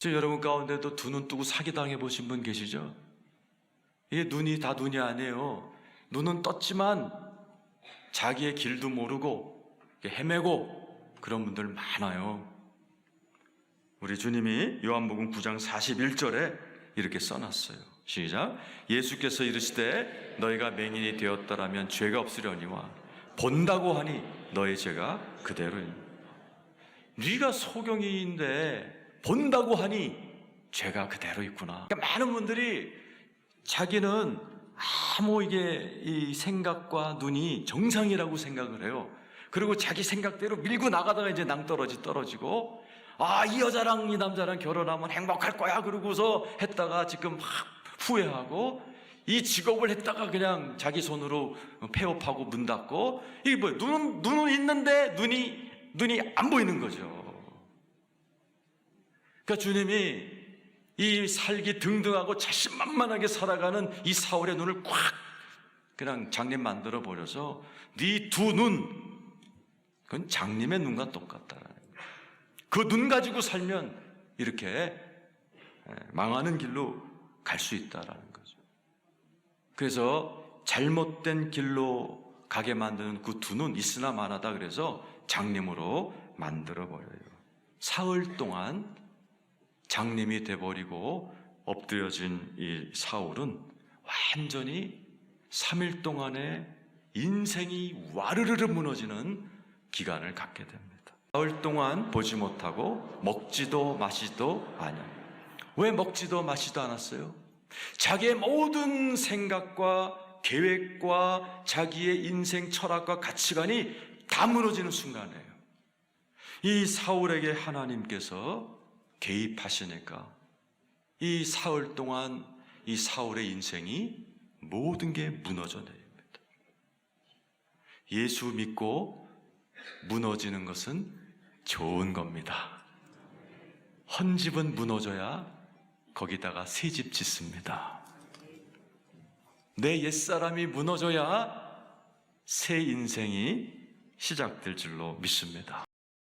저 여러분 가운데도 두 눈 뜨고 사기당해 보신 분 계시죠? 이게 눈이 다 눈이 아니에요. 눈은 떴지만 자기의 길도 모르고 헤매고 그런 분들 많아요. 우리 주님이 요한복음 9장 41절에 이렇게 써놨어요. 시작. 예수께서 이르시되 너희가 맹인이 되었더라면 죄가 없으려니와 본다고 하니 너희 죄가 그대로니. 네가 소경이인데 본다고 하니 죄가 그대로 있구나. 그러니까 많은 분들이 자기는 아무 이게 이 생각과 눈이 정상이라고 생각을 해요. 그리고 자기 생각대로 밀고 나가다가 이제 낭떠러지 떨어지고 아, 이 여자랑 이 남자랑 결혼하면 행복할 거야. 그러고서 했다가 지금 막 후회하고 이 직업을 했다가 그냥 자기 손으로 폐업하고 문 닫고 이게 뭐예요? 눈은, 눈은 있는데 눈이, 눈이 안 보이는 거죠. 그러니까 주님이 이 살기 등등하고 자신만만하게 살아가는 이 사울의 눈을 꽉 그냥 장님 만들어 버려서 네 두 눈 그건 장님의 눈과 똑같다라는 거예요. 그 눈 가지고 살면 이렇게 망하는 길로 갈 수 있다라는 거죠. 그래서 잘못된 길로 가게 만드는 그 두 눈 있으나 마나다 그래서 장님으로 만들어 버려요. 사흘 동안 장님이 돼버리고 엎드려진 이 사울은 완전히 3일 동안의 인생이 와르르르 무너지는 기간을 갖게 됩니다. 사흘 동안 보지 못하고 먹지도 마시도 아니요. 왜 먹지도 마시도 않았어요? 자기의 모든 생각과 계획과 자기의 인생 철학과 가치관이 다 무너지는 순간이에요. 이 사울에게 하나님께서 개입하시니까 이 사흘 동안 이 사울의 인생이 모든 게 무너져 내립니다. 예수 믿고 무너지는 것은 좋은 겁니다. 헌 집은 무너져야 거기다가 새 집 짓습니다. 내 옛사람이 무너져야 새 인생이 시작될 줄로 믿습니다.